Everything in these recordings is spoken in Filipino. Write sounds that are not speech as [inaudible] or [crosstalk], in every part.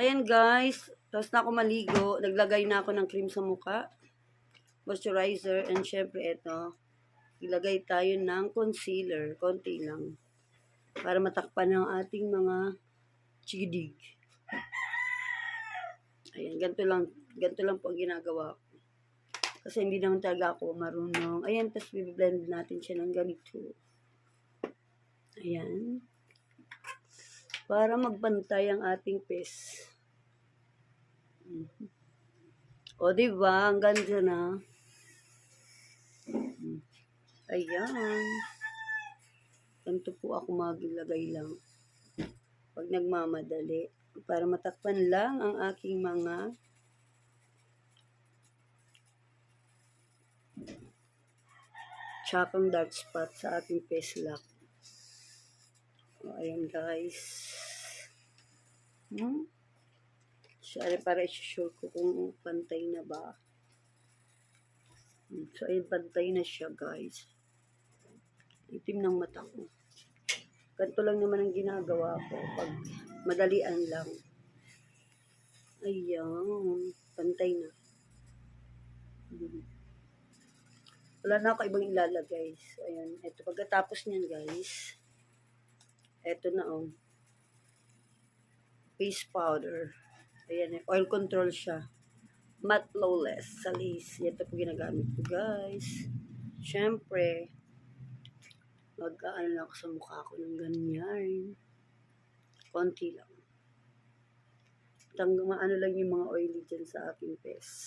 Ayan guys, tapos na ako maligo. Naglagay na ako ng cream sa muka. Moisturizer. And syempre ito, ilagay tayo ng concealer. Konti lang. Para matakpan ng ating mga chigidig. Ayan, ganito lang, ganito lang po ang ginagawa ko. Kasi hindi naman talaga ako marunong. Ayan, tapos blend natin siya ng ganito. Ayan. Para magbantay ang ating face. O, di ba? Ang ganda na. Ayan. Ganito po ako maglagay lang. Pag nagmamadali. Para matakpan lang ang aking mga tsakang dark spot sa ating face lock. O, ayan guys. Hmm? Sorry, para i-sure ko kung pantay na ba. So, ayun, pantay na siya, guys. Itim ng mata ko. Ganito lang naman ang ginagawa ko pag madalian lang. Ayan, pantay na. Wala na ako ibang ilalagay. So, ayan. Ito, pagkatapos niyan, guys. Ito na, oh. Face powder. Ayan, eh, oil control siya. Matte flawless sa lace. Ito po ginagamit ko, guys. Siyempre, mag-ano lang ako sa mukha ko ng ganyan. Konti lang. Tanggang maano lang yung mga oily dyan sa aking face.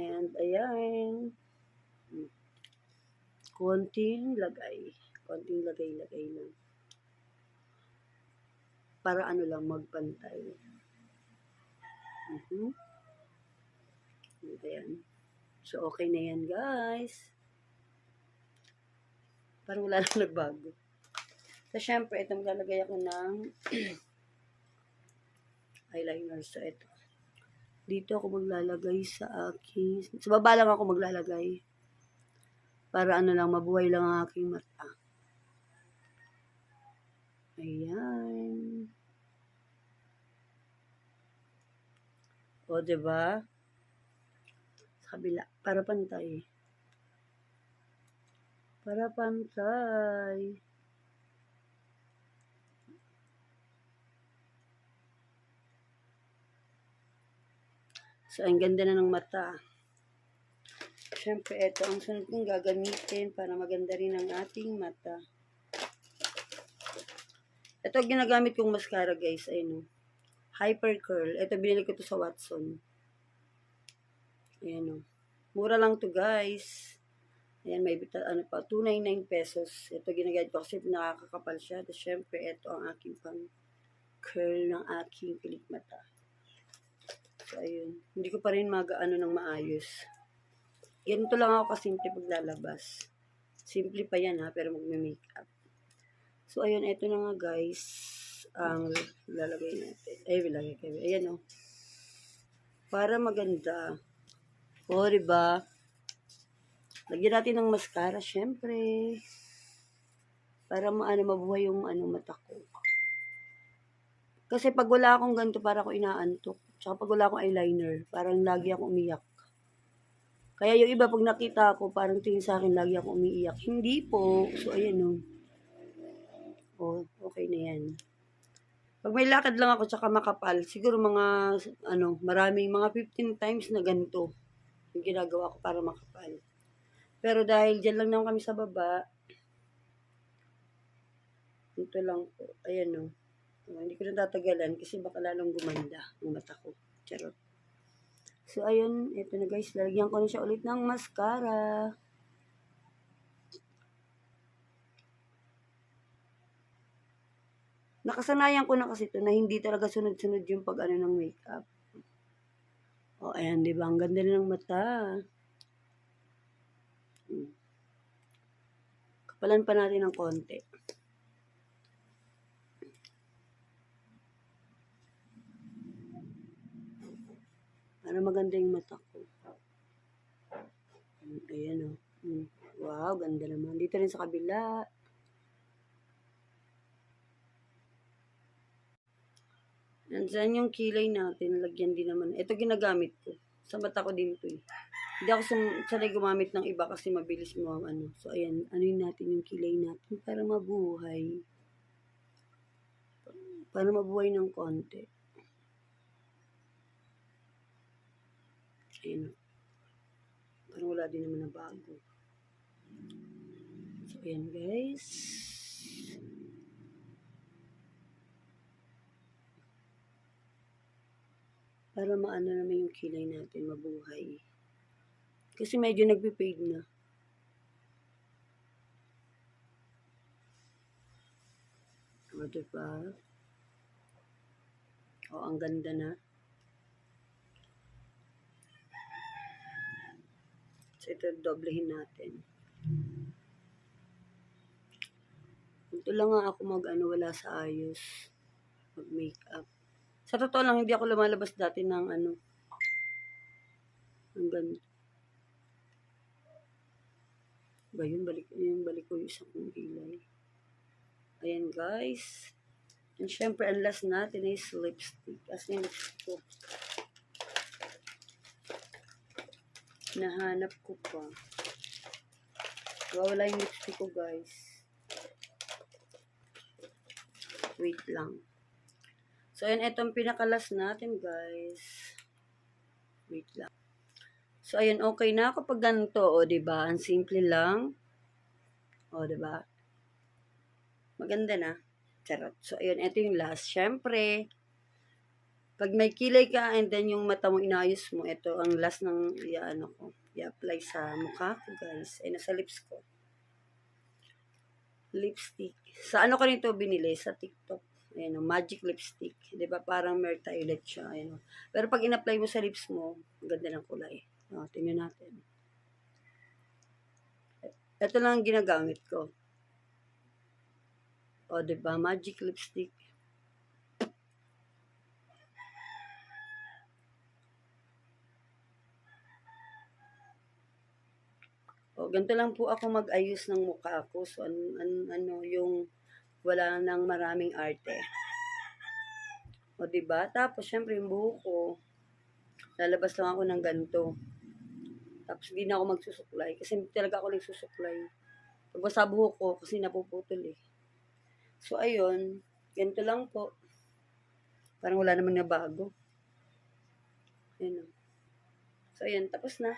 And, ayan. Konting lagay. Konting lagay-lagay lang. Para ano lang, magpantay. Mhm. Ayan. So, okay na yan, guys. Parang wala [laughs] nang nagbago. So, syempre, ito maglalagay ako ng [clears throat] eyeliner. So, ito. Dito ako maglalagay sa aking... Sa baba lang ako maglalagay. Para ano lang, mabuhay lang ang aking mata. Ayan. O, diba? Sa kabila. Para pantay. Para pantay. So, ang ganda na ng mata. Siyempre, ito ang sunod kong gagamitin para maganda rin ang ating mata. Ito ginagamit kong mascara, guys. Ayun, oh. Hyper Curl. Ito, binili ko to sa Watson. Ayan, oh. Mura lang to, guys. Ayan, may bita, ano pa, 299 pesos. Ito ginagamit ko kasi nakakakapal siya. Tapos, syempre, ito ang aking pang curl ng aking pilik mata. So, ayun. Hindi ko pa rin mag-ano ng maayos. Ganito lang ako kasimple paglalabas. Simple pa yan ha, pero magme-makeup. So, ayun, ito na nga guys. Ang lalagay natin. Ay, lalagay kayo. Ayan o. Para maganda. O, diba? Lagyan natin ng mascara, syempre. Para maano, mabuhay yung ano, mata ko. Kasi pag wala akong ganito, para ako inaantok. Tsaka pag wala akong eyeliner, parang lagi akong umiyak. Kaya yung iba, pag nakita ako, parang tingin sa akin, lagi akong umiiyak. Hindi po. So, ayan o. Oh, okay na yan. Pag may lakad lang ako, tsaka makapal, siguro mga, ano, maraming, mga 15 times na ganito yung ginagawa ko para makapal. Pero dahil dyan lang naman kami sa baba, ito lang po. Ayan o. Oh, hindi ko na tatagalan kasi baka lalong gumanda ang mata ko. Charot. So, ayun. Ito na guys. Lalagyan ko na siya ulit ng mascara. Nakasanayan ko na kasi ito na hindi talaga sunod-sunod yung pag ano ng makeup. O, oh, ayan, di ba? Ang ganda ng mata. Hmm. Kapalan pa natin ng konti. Para maganda yung mata ko. Ayan o. Mm. Wow, ganda naman. Dito rin sa kabila. Nandyan yung kilay natin. Lagyan din naman. Ito ginagamit ko. Sa mata ko din to eh. Hindi ako sanay gumamit ng iba kasi mabilis mo ang ano. So, ayan. Anuin natin yung kilay natin para mabuhay. Para mabuhay ng konti. Ayan. Parang wala din naman na bago. So, ayan guys. Para maano naman yung kilay natin, mabuhay. Kasi medyo nagpe-fade na. O, diba? O, ang ganda na. So, ito, doblehin natin. Ito lang nga ako mag, ano, wala sa ayos. Mag-makeup. Sa totoo lang, hindi ako lumalabas dati ng, ano, ang ganito. Ba yun, balik, yung balik ko yung isang kong ilay. Ayan, guys. And syempre, ang last natin is lipstick. As yung lipstick ko. Nahanap ko pa. Wala yung lipstick ko, guys. Wait lang. So, ayan, itong pinakalas natin, guys. Wait lang. So, ayan, okay na ako pag ganito, o, diba? Ang simple lang. O, diba? Maganda na. Charot. So, ayun, ito yung last. Siyempre, pag may kilay ka and then yung mata mo inayos mo, ito ang last ng ano ko, i-apply sa mukha ko, guys. Ay, nasa lips ko. Lipstick. Sa ano ko nito binili? Sa TikTok. Ayan, o, magic lipstick. Di ba? Parang mertailet siya. Ayan, o. Pero pag in-apply mo sa lips mo, ganda ng kulay. O, tingnan natin. Ito lang ang ginagamit ko. O, di ba? Magic lipstick. O, ganito lang po ako mag-ayos ng mukha ko. So, an, an- ano, yung wala nang maraming arte. [laughs] O, di ba? Tapos, syempre, yung buhok ko, lalabas lang ako ng ganito. Tapos, hindi na ako magsusuklay. Kasi talaga ako nagsusuklay. Tapos, sa buhok ko, kasi napuputol eh. So, ayun. Ganito lang po. Parang wala naman na bago. Ayun. o. So, ayun. Tapos na.